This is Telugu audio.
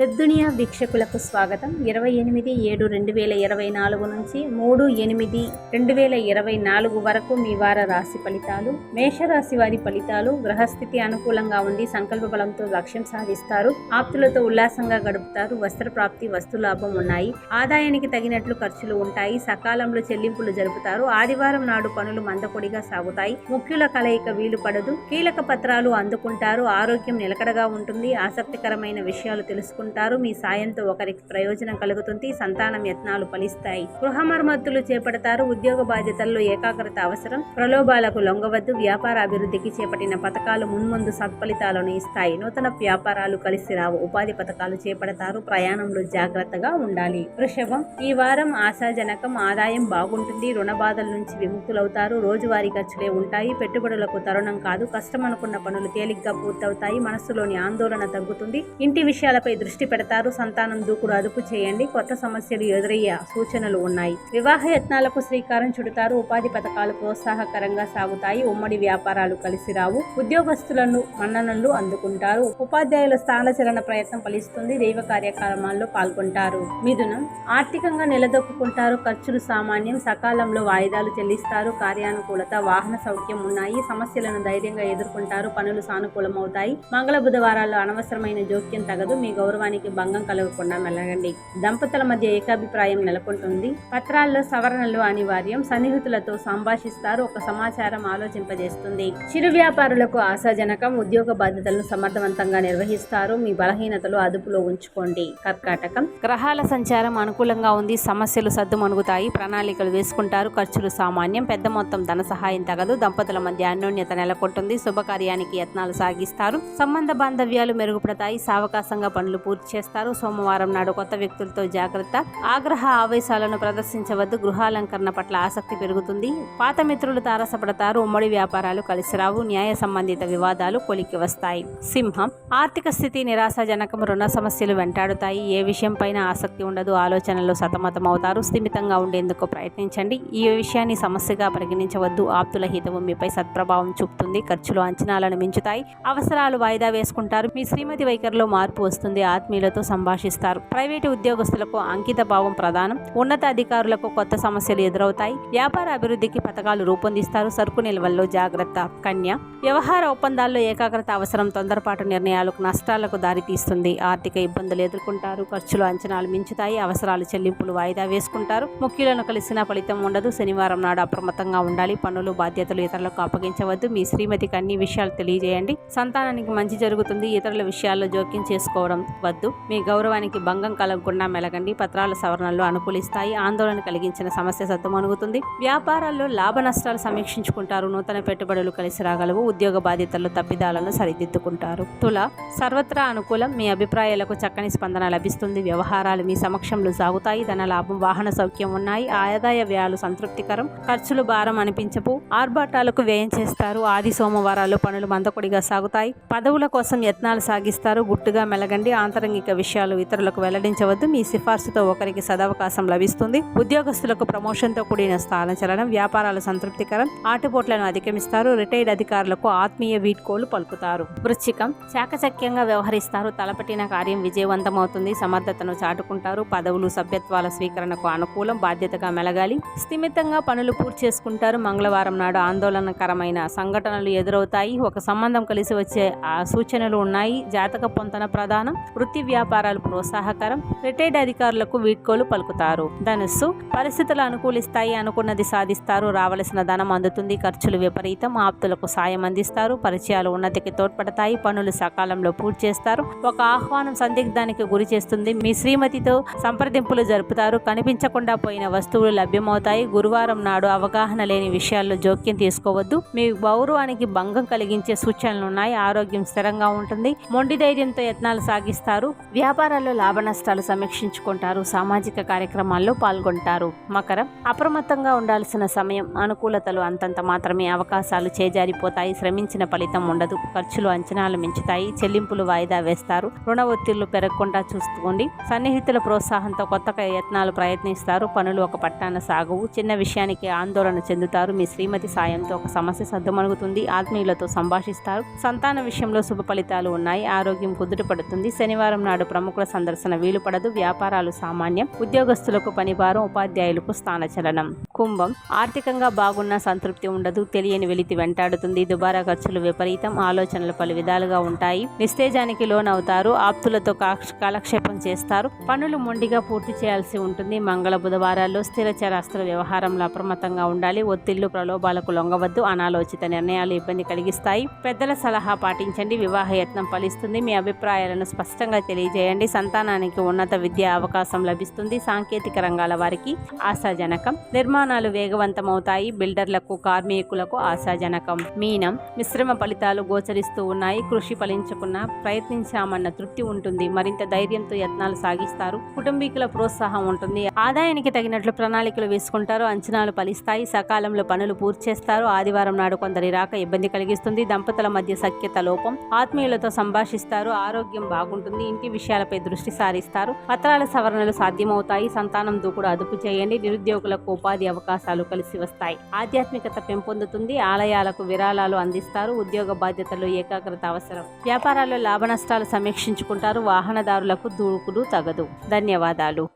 వెబ్దునియా వీక్షకులకు స్వాగతం. ఇరవై ఎనిమిది ఏడు రెండు వేల ఇరవై నాలుగు నుంచి మూడు ఎనిమిది రెండు వేల ఇరవై నాలుగు వరకు మీ వార రాశి ఫలితాలు మేషరాశి వారి ఫలితాలు గ్రహస్థితి అనుకూలంగా ఉంది సంకల్ప బలంతో లక్ష్యం సాధిస్తారు. ఆప్తులతో ఉల్లాసంగా గడుపుతారు. వస్త్ర ప్రాప్తి వస్తు లాభం ఉన్నాయి. ఆదాయానికి తగినట్లు ఖర్చులు ఉంటాయి. సకాలంలో చెల్లింపులు జరుపుతారు. ఆదివారం నాడు పనులు మందకొడిగా సాగుతాయి. ముఖ్యుల కలయిక వీలు పడదు. కీలక పత్రాలు అందుకుంటారు. ఆరోగ్యం నిలకడగా ఉంటుంది. ఆసక్తికరమైన విషయాలు తెలుసుకుంటారు. మీ సాయంతో ఒకరికి ప్రయోజనం కలుగుతుంది. సంతానం యత్నాలు ఫలిస్తాయి. గృహ మరమ్మతులు చేపడతారు. ఉద్యోగ బాధ్యతల్లో ఏకాగ్రత అవసరం. ప్రలోభాలకు లొంగవద్దు. వ్యాపార అభివృద్ధికి చేపట్టిన పథకాలు మున్ముందు సత్ఫలితాలను ఇస్తాయి. నూతన వ్యాపారాలు కలిసి రావు. ఉపాధి పథకాలు చేపడతారు. ప్రయాణంలో జాగ్రత్తగా ఉండాలి. వృషభం ఈ వారం ఆశాజనకం. ఆదాయం బాగుంటుంది. రుణ బాధల నుంచి విముక్తులవుతారు. రోజువారీ ఖర్చులే ఉంటాయి. పెట్టుబడులకు తరుణం కాదు. కష్టం అనుకున్న పనులు తేలిగ్గా పూర్తవుతాయి. మనస్సులోని ఆందోళన తగ్గుతుంది. ఇంటి విషయాలపై దృష్టి పెడతారు సంతానం దూకుడు అదుపు చేయండి. కొత్త సమస్యలు ఎదురయ్యే సూచనలు ఉన్నాయి. వివాహ యత్నాలకు శ్రీకారం చుడతారు. ఉపాధి పథకాలు ప్రోత్సాహకరంగా సాగుతాయి. ఉమ్మడి వ్యాపారాలు కలిసి రావు. ఉద్యోగస్తులను మన్ననలు అందుకుంటారు. ఉపాధ్యాయుల స్థానచరణ ప్రయత్నం ఫలిస్తుంది. దైవ కార్యక్రమాల్లో పాల్గొంటారు. మిథునం ఆర్థికంగా నిలదొక్కుంటారు ఖర్చులు సామాన్యం. సకాలంలో వాయిదాలు చెల్లిస్తారు. కార్యానుకూలత వాహన సౌఖ్యం ఉన్నాయి. సమస్యలను ధైర్యంగా ఎదుర్కొంటారు. పనులు సానుకూలమవుతాయి. మంగళ బుధవారాల్లో అనవసరమైన జోక్యం తగదు. మీ గౌరవానికి భంగం కలగకుండా మెలగండి. దంపతుల మధ్య ఏకాభిప్రాయం నెలకొంటుంది. పత్రాల్లో సవరణలు అనివార్యం. సన్నిహితులతో సంభాషిస్తారు. ఒక సమాచారం ఆలోచింపజేస్తుంది. చిరు వ్యాపారులకు ఆశాజనకం. ఉద్యోగ బాధ్యతలను సమర్థవంతంగా నిర్వహిస్తారు. మీ బలహీనతలు అదుపులో ఉంచుకోండి. కర్కాటకం. గ్రహాల సంచారం అనుకూలంగా ఉంది. సమస్యలు సద్దుమణుగుతాయి. ప్రణాళికలు వేసుకుంటారు. ఖర్చులు సామాన్యం. పెద్ద మొత్తం ధన సహాయం తగదు. దంపతుల మధ్య అన్యోన్యత నెలకొంటుంది. శుభకార్యానికి యత్నాలు సాగిస్తారు. సంబంధ బాంధవ్యాలు మెరుగుపడతాయి. సావకాశంగా పనులు పూర్తి చేస్తారు. సోమవారం నాడు కొత్త వ్యక్తులతో జాగ్రత్త. ఆగ్రహ ఆవేశాలను ప్రదర్శించవద్దు. గృహాలంకరణ పట్ల ఆసక్తి పెరుగుతుంది. పాత మిత్రులు తారసపడతారు. ఉమ్మడి వ్యాపారాలు కలిసి రావు. న్యాయ సంబంధిత వివాదాలు కొలికి వస్తాయి. సింహం ఆర్థిక స్థితి నిరాశాజనకం రుణ సమస్యలు వెంటాడుతాయి. ఏ విషయంపైన ఆసక్తి ఉండదు. ఆలోచనలు సతమతం అవుతారు స్థిమితంగా ఉండేందుకు ప్రయత్నించండి. ఈ విషయాన్ని సమస్యగా పరిగణించవద్దు. ఆప్తుల హితవు మీపై సత్ప్రభావం చూపుతుంది. ఖర్చులు అంచనాలను మించుతాయి. అవసరాలు వాయిదా వేసుకుంటారు. మీ శ్రీమతి వైఖరిలో మార్పు వస్తుంది. ఆత్మీయులతో సంభాషిస్తారు. ప్రైవేటు ఉద్యోగస్తులకు అంకిత భావం ప్రధానం. ఉన్నత అధికారులకు కొత్త సమస్యలు ఎదురవుతాయి. వ్యాపార అభివృద్ధికి పథకాలు రూపొందిస్తారు. సరుకు నిల్వల్లో జాగ్రత్త. కన్య. వ్యవహార ఒప్పందాల్లో ఏకాగ్రత అవసరం. తొందరపాటు నిర్ణయాలకు నష్టాలకు దారితీస్తుంది ఆర్థిక ఇబ్బందులు ఎదుర్కొంటారు. ఖర్చులు అంచనాలు మించుతాయి. అవసరాలు చెల్లింపులు వాయిదా వేసుకుంటారు. ముఖ్యులను కలిసిన ఫలితం ఉండదు. శనివారం నాడు అప్రమత్తంగా ఉండాలి. పనులు బాధ్యతలు ఇతరులకు అప్పగించవద్దు. మీ శ్రీమతికి అన్ని విషయాలు తెలియజేయండి. సంతానానికి మంచి జరుగుతుంది. ఇతరుల విషయాల్లో జోక్యం చేసుకోవడం వద్దు. మీ గౌరవానికి భంగం కలగకుండా మెలగండి. పత్రాల సవరణలు అనుకూలిస్తాయి. ఆందోళన కలిగించిన సమస్య సద్దుమణుగుతుంది వ్యాపారాల్లో లాభ నష్టాలు సమీక్షించుకుంటారు. నూతన పెట్టుబడులు కలిసి రాగలవు. ఉద్యోగ బాధ్యతల్లో తప్పిదాలను సరిదిద్దుకుంటారు. తుల సర్వత్రా అనుకూలం. మీ అభిప్రాయాలకు చక్కని స్పందన లభిస్తుంది. వ్యవహారాలు మీ సమక్షంలో సాగుతాయి. ధన లాభం వాహన సౌఖ్యం ఉన్నాయి. ఆదాయ వ్యయాలు సంతృప్తికరం. ఖర్చులు భారం అనిపించవు. ఆర్భాటాలకు వ్యయం చేస్తారు. ఆది సోమవారాలు పనులు మందకొడిగా సాగుతాయి. పదవుల కోసం యత్నాలు సాగిస్తారు. గుట్టుగా మెలగండి. అంతరంగిక విషయాలు ఇతరులకు వెల్లడించవద్దు. మీ సిఫార్సుతో ఒకరికి సదవకాశం లభిస్తుంది. ఉద్యోగస్తులకు ప్రమోషన్తో కూడిన స్థానచలనం వ్యాపారాలు సంతృప్తికరం ఆటుపోట్లను అధిగమిస్తారు. రిటైర్డ్ అధికారులకు ఆత్మీయ వీడ్కోలు పలుకుతారు. వృశ్చికం చాకచక్యంగా వ్యవహరిస్తారు. తలపెట్టిన కార్యం విజయవంతమవుతుంది. సమర్థతను చాటుకుంటారు. పదవులు సభ్యత్వాల స్వీకరణకు అనుకూలం బాధ్యతగా మెలగాలి. స్థిమితంగా పనులు పూర్తి చేసుకుంటారు మంగళవారం నాడు ఆందోళనకరమైన సంఘటనలు ఎదురవుతాయి. ఒక సంబంధం కలిసి వచ్చే సూచనలు ఉన్నాయి. జాతక పొంతన ప్రధానం. వృత్తి వ్యాపారాలు ప్రోత్సాహకరం. రిటైర్డ్ అధికారులకు వీడ్కోలు పలుకుతారు. ధనుస్సు పరిస్థితులు అనుకూలిస్తాయి అనుకున్నది సాధిస్తారు. రావలసిన ధనం అందుతుంది. ఖర్చులు విపరీతం. ఆప్తులకు సాయం అందిస్తారు. పరిచయాలు ఉన్నతికి తోడ్పడతాయి. పనులు సకాలంలో పూర్తి చేస్తారు. ఒక ఆహ్వానం సందిగ్ధానికి గురి చేస్తుంది. మీ శ్రీమతితో సంప్రదింపులు జరుపుతారు. కనిపించకుండా పోయిన వస్తువులు లభ్యమవుతాయి. గురువారం నాడు అవగాహన లేని విషయాల్లో జోక్యం తీసుకోవద్దు. మీ గౌరవానికి భంగం కలిగించే సూచనలు ఉన్నాయి ఆరోగ్యం స్థిరంగా ఉంటుంది. మొండి ధైర్యంతో యత్నాలు సాగిస్తారు. వ్యాపారాల్లో లాభ నష్టాలు సమీక్షించుకుంటారు సామాజిక కార్యక్రమాల్లో పాల్గొంటారు. మకరం అప్రమత్తంగా ఉండాల్సిన సమయం అనుకూలతలు అంతంత మాత్రమే అవకాశాలు చేజారిపోతాయి శ్రమించిన ఫలితం ఉండదు. ఖర్చులు అంచనాలు మించుతాయి చెల్లింపులు వాయిదా వేస్తారు. రుణ ఒత్తిళ్ళు పెరగకుండా చూసుకోండి. సన్నిహితుల ప్రోత్సాహంతో కొత్త యత్నాలు ప్రయత్నిస్తారు. పనులు ఒక పట్టాన సాగవు. చిన్న విషయానికి ఆందోళన చెందుతారు. మీ శ్రీమతి సాయంతో ఒక సమస్య సద్దుమణుగుతుంది ఆత్మీయులతో సంభాషిస్తారు. సంతాన విషయంలో శుభ ఫలితాలు ఉన్నాయి. ఆరోగ్యం కుదుటపడుతుంది శనివారం శనివారం నాడు ప్రముఖుల సందర్శన వీలు పడదు వ్యాపారాలు సామాన్యం. ఉద్యోగస్తులకు పనిభారం ఉపాధ్యాయులకు స్థానచలనం కుంభం. ఆర్థికంగా బాగున్నా సంతృప్తి ఉండదు. తెలియని వెలితి వెంటాడుతుంది. దుబారా ఖర్చులు విపరీతం. ఆలోచనలు పలు విధాలుగా ఉంటాయి. నిస్తేజానికి లోనవుతారు. ఆప్తులతో కాలక్షేపం చేస్తారు. పనులు మొండిగా పూర్తి చేయాల్సి ఉంటుంది. మంగళ బుధవారాల్లో స్థిర చరాస్తుల వ్యవహారంలో అప్రమత్తంగా ఉండాలి. ఒత్తిళ్ళు ప్రలోభాలకు లొంగవద్దు. అనాలోచిత నిర్ణయాలు ఇబ్బంది కలిగిస్తాయి. పెద్దల సలహా పాటించండి. వివాహ యత్నం ఫలిస్తుంది. మీ అభిప్రాయాలను స్పష్టంగా తెలియజేయండి. సంతానానికి ఉన్నత విద్యా అవకాశం లభిస్తుంది. సాంకేతిక రంగాల వారికి ఆశాజనకం. నిర్మాణాలు వేగవంతమవుతాయి. బిల్డర్లకు కార్మికులకు ఆశాజనకం. మీనం మిశ్రమ ఫలితాలు గోచరిస్తూ ఉన్నాయి. కృషి ఫలించకున్న ప్రయత్నించామన్న తృప్తి ఉంటుంది. మరింత ధైర్యంతో యత్నాలు సాగిస్తారు. కుటుంబీకుల ప్రోత్సాహం ఉంటుంది. ఆదాయానికి తగినట్లు ప్రణాళికలు వేసుకుంటారు. అంచనాలు ఫలిస్తాయి. సకాలంలో పనులు పూర్తి చేస్తారు. ఆదివారం నాడు కొందరి రాక ఇబ్బంది కలిగిస్తుంది. దంపతుల మధ్య సఖ్యత లోపం ఆత్మీయులతో సంభాషిస్తారు. ఆరోగ్యం బాగుంటుంది. ఇంటి విషయాలపై దృష్టి సారిస్తారు. పత్రాల సవరణలు సాధ్యమవుతాయి. సంతానం దూకుడు అదుపు చేయండి. నిరుద్యోగులకు ఉపాధి అవకాశాలు కలిసి వస్తాయి. ఆధ్యాత్మికత పెంపొందుతుంది. ఆలయాలకు విరాళాలు అందిస్తారు. ఉద్యోగ బాధ్యతలు ఏకాగ్రత అవసరం. వ్యాపారాల్లో లాభ నష్టాలు సమీక్షించుకుంటారు. వాహనదారులకు దూకుడు తగదు. ధన్యవాదాలు.